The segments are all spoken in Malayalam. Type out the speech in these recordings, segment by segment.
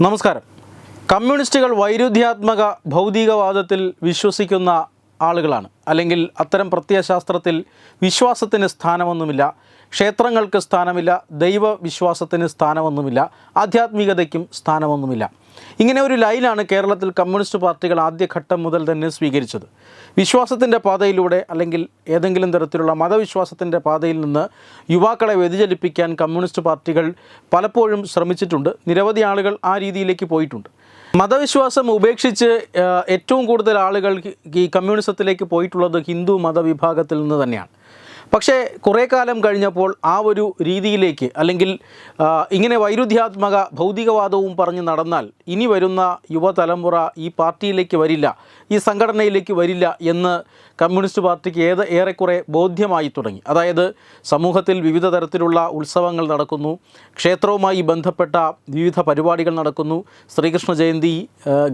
നമസ്കാരം. കമ്മ്യൂണിസ്റ്റുകൾ വൈരുദ്ധ്യാത്മക ഭൗതികവാദത്തിൽ വിശ്വസിക്കുന്ന ആളുകളാണ്. അല്ലെങ്കിൽ അത്തരം പ്രത്യയശാസ്ത്രത്തിൽ വിശ്വാസത്തിന് സ്ഥാനമൊന്നുമില്ല. ക്ഷേത്രങ്ങൾക്ക് സ്ഥാനമില്ല ദൈവവിശ്വാസത്തിന് സ്ഥാനമൊന്നുമില്ല ആധ്യാത്മികതയ്ക്കും സ്ഥാനമൊന്നുമില്ല. ഇങ്ങനെ ഒരു ലൈനാണ് കേരളത്തിൽ കമ്മ്യൂണിസ്റ്റ് പാർട്ടികൾ ആദ്യഘട്ടം മുതൽ തന്നെ സ്വീകരിച്ചത്. വിശ്വാസത്തിന്റെ പാതയിലൂടെ അല്ലെങ്കിൽ ഏതെങ്കിലും തരത്തിലുള്ള മതവിശ്വാസത്തിന്റെ പാതയിൽ നിന്ന് യുവാക്കളെ വ്യതിചലിപ്പിക്കാൻ കമ്മ്യൂണിസ്റ്റ് പാർട്ടികൾ പലപ്പോഴും ശ്രമിച്ചിട്ടുണ്ട്. നിരവധി ആളുകൾ ആ രീതിയിലേക്ക് പോയിട്ടുണ്ട്. മതവിശ്വാസം ഉപേക്ഷിച്ച് ഏറ്റവും കൂടുതൽ ആളുകൾ ഈ കമ്മ്യൂണിസത്തിലേക്ക് പോയിട്ടുള്ളത് ഹിന്ദു മതവിഭാഗത്തിൽ നിന്ന് തന്നെയാണ്. പക്ഷേ കുറേ കാലം കഴിഞ്ഞപ്പോൾ ആ ഒരു രീതിയിലേക്ക് അല്ലെങ്കിൽ ഇങ്ങനെ വൈരുദ്ധ്യാത്മക ഭൗതികവാദവും പറഞ്ഞ് നടന്നാൽ ഇനി വരുന്ന യുവതലമുറ ഈ പാർട്ടിയിലേക്ക് വരില്ല ഈ സംഘടനയിലേക്ക് വരില്ല എന്ന് കമ്മ്യൂണിസ്റ്റ് പാർട്ടിക്ക് ഏത് ഏറെക്കുറെ ബോധ്യമായി തുടങ്ങി. അതായത് സമൂഹത്തിൽ വിവിധ തരത്തിലുള്ള ഉത്സവങ്ങൾ നടക്കുന്നു ക്ഷേത്രവുമായി ബന്ധപ്പെട്ട വിവിധ പരിപാടികൾ നടക്കുന്നു ശ്രീകൃഷ്ണ ജയന്തി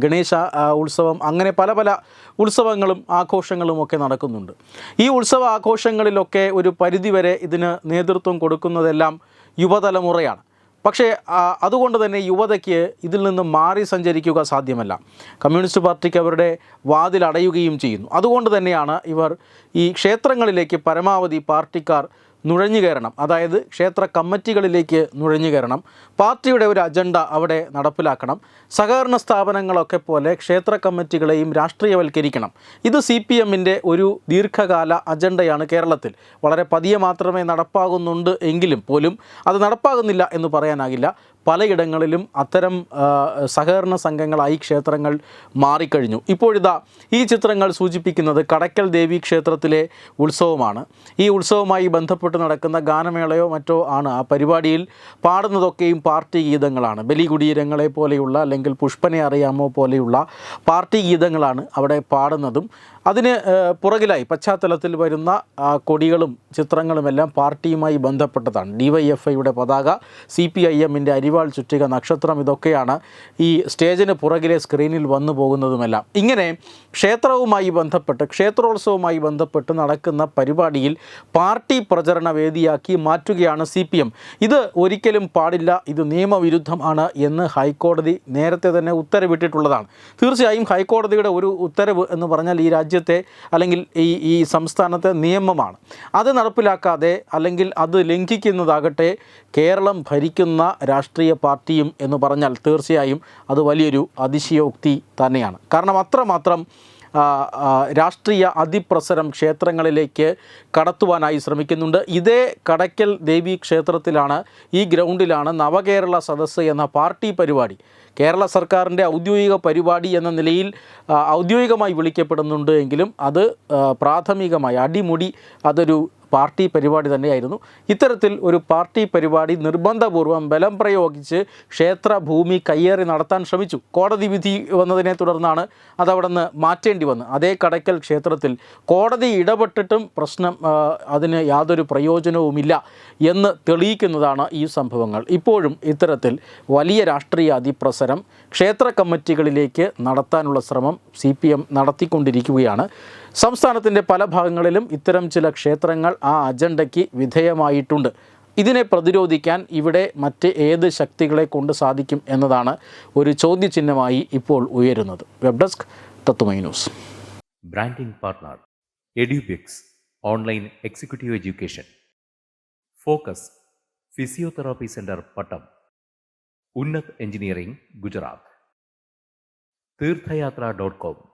ഗണേശ ഉത്സവം അങ്ങനെ പല പല ഉത്സവങ്ങളും ആഘോഷങ്ങളും ഒക്കെ നടക്കുന്നുണ്ട്. ഈ ഉത്സവ ആഘോഷങ്ങളിലൊക്കെ ഒരു പരിധിവരെ ഇതിന് നേതൃത്വം കൊടുക്കുന്നതെല്ലാം യുവതലമുറയാണ്. പക്ഷേ അതുകൊണ്ട് തന്നെ യുവതയ്ക്ക് ഇതിൽ നിന്ന് മാറി സഞ്ചരിക്കുക സാധ്യമല്ല. കമ്മ്യൂണിസ്റ്റ് പാർട്ടിക്ക് അവരുടെ വാതിലടയുകയും ചെയ്യുന്നു. അതുകൊണ്ട് തന്നെയാണ് ഇവർ ഈ ക്ഷേത്രങ്ങളിലേക്ക് പരമാവധി പാർട്ടിക്കാർ നുഴഞ്ഞു കയറണം. അതായത് ക്ഷേത്ര കമ്മിറ്റികളിലേക്ക് നുഴഞ്ഞു കയറണം. പാർട്ടിയുടെ ഒരു അജണ്ട അവിടെ നടപ്പിലാക്കണം. സഹകരണ സ്ഥാപനങ്ങളൊക്കെ പോലെ ക്ഷേത്ര കമ്മിറ്റികളെയും രാഷ്ട്രീയവൽക്കരിക്കണം. ഇത് സി പി എമ്മിന്റെ ഒരു ദീർഘകാല അജണ്ടയാണ് കേരളത്തിൽ. വളരെ പതിയെ മാത്രമേ നടപ്പാകുന്നുണ്ട് എങ്കിലും പോലും അത് നടപ്പാകുന്നില്ല എന്ന് പറയാനാകില്ല. പലയിടങ്ങളിലും അത്തരം സഹകരണ സംഘങ്ങളായി ക്ഷേത്രങ്ങൾ മാറിക്കഴിഞ്ഞു. ഇപ്പോഴിതാ ഈ ചിത്രങ്ങൾ സൂചിപ്പിക്കുന്നത് കടക്കൽ ദേവി ക്ഷേത്രത്തിലെ ഉത്സവമാണ്. ഈ ഉത്സവവുമായി ബന്ധപ്പെട്ട് നടക്കുന്ന ഗാനമേളയോ മറ്റോ ആണ്. ആ പരിപാടിയിൽ പാടുന്നതൊക്കെയും പാർട്ടി ഗീതങ്ങളാണ്. ബലികുടീരങ്ങളെ പോലെയുള്ള അല്ലെങ്കിൽ പുഷ്പനെ അറിയാമോ പോലെയുള്ള പാർട്ടി ഗീതങ്ങളാണ് അവിടെ പാടുന്നതും അതിന് പുറകിലായി പശ്ചാത്തലത്തിൽ വരുന്ന കൊടികളും ചിത്രങ്ങളുമെല്ലാം പാർട്ടിയുമായി ബന്ധപ്പെട്ടതാണ്. ഡി വൈ എഫ് ഐയുടെ പതാക സി പി ഐ എമ്മിന്റെ അരിവാൾ ചുറ്റിക നക്ഷത്രം ഇതൊക്കെയാണ് ഈ സ്റ്റേജിന് പുറകിലെ സ്ക്രീനിൽ വന്നു പോകുന്നതുമെല്ലാം. ഇങ്ങനെ ക്ഷേത്രവുമായി ബന്ധപ്പെട്ട് ക്ഷേത്രോത്സവവുമായി ബന്ധപ്പെട്ട് നടക്കുന്ന പരിപാടിയിൽ പാർട്ടി പ്രചരണ വേദിയാക്കി മാറ്റുകയാണ് സി പി എം. ഇത് ഒരിക്കലും പാടില്ല ഇത് നിയമവിരുദ്ധമാണ് എന്ന് ഹൈക്കോടതി നേരത്തെ തന്നെ ഉത്തരവിട്ടിട്ടുള്ളതാണ്. തീർച്ചയായും ഹൈക്കോടതിയുടെ ഒരു ഉത്തരവ് എന്ന് പറഞ്ഞാൽ ഈ രാജ്യത്തെ അല്ലെങ്കിൽ ഈ ഈ സംസ്ഥാനത്തെ നിയമമാണ്. അത് നടപ്പിലാക്കാതെ അല്ലെങ്കിൽ അത് ലംഘിക്കുന്നതാകട്ടെ കേരളം ഭരിക്കുന്ന രാഷ്ട്രീയ പാർട്ടിയും എന്ന് പറഞ്ഞാൽ തീർച്ചയായും അത് വലിയൊരു അതിശയോക്തി തന്നെയാണ്. കാരണം അത്രമാത്രം രാഷ്ട്രീയ അതിപ്രസരം ക്ഷേത്രങ്ങളിലേക്ക് കടത്തുവാനായി ശ്രമിക്കുന്നുണ്ട്. ഇതേ കടയ്ക്കൽ ദേവി ക്ഷേത്രത്തിലാണ് ഈ ഗ്രൗണ്ടിലാണ് നവകേരള സദസ്സ് എന്ന പാർട്ടി പരിപാടി കേരള സർക്കാരിന്റെ ഔദ്യോഗിക പരിപാടി എന്ന നിലയിൽ ഔദ്യോഗികമായി വിളിക്കപ്പെടുന്നുണ്ട് എങ്കിലും അത് പ്രാഥമികമായി അടിമുടി അതൊരു പാർട്ടി പരിപാടി തന്നെയായിരുന്നു. ഇത്തരത്തിൽ ഒരു പാർട്ടി പരിപാടി നിർബന്ധപൂർവം ബലം പ്രയോഗിച്ച് ക്ഷേത്ര ഭൂമി കയ്യേറി നടത്താൻ ശ്രമിച്ചു. കോടതി വിധി വന്നതിനെ തുടർന്നാണ് അതവിടെ നിന്ന് മാറ്റേണ്ടി വന്നത്. അതേ കടയ്ക്കൽ ക്ഷേത്രത്തിൽ കോടതി ഇടപെട്ടിട്ടും പ്രശ്നം അതിന് യാതൊരു പ്രയോജനവുമില്ല എന്ന് തെളിയിക്കുന്നതാണ് ഈ സംഭവങ്ങൾ. ഇപ്പോഴും ഇത്തരത്തിൽ വലിയ രാഷ്ട്രീയ അതിപ്രസരം ക്ഷേത്ര കമ്മിറ്റികളിലേക്ക് നടത്താനുള്ള ശ്രമം സി നടത്തിക്കൊണ്ടിരിക്കുകയാണ്. സംസ്ഥാനത്തിന്റെ പല ഭാഗങ്ങളിലും ഇത്തരം ചില ക്ഷേത്രങ്ങൾ ആ അജണ്ടയ്ക്ക് വിധേയമായിട്ടുണ്ട്. ഇതിനെ പ്രതിരോധിക്കാൻ ഇവിടെ മറ്റ് ഏത് ശക്തികളെ കൊണ്ട് സാധിക്കും എന്നതാണ് ഒരു ചോദ്യചിഹ്നമായി ഇപ്പോൾ ഉയരുന്നത്. വെബ് ഡെസ്ക് തത്തുമൈ news. Branding partner Edubix online executive education. Focus physiotherapy centre Pattom. Unnat engineering Gujarat. Theerthayathra dot com.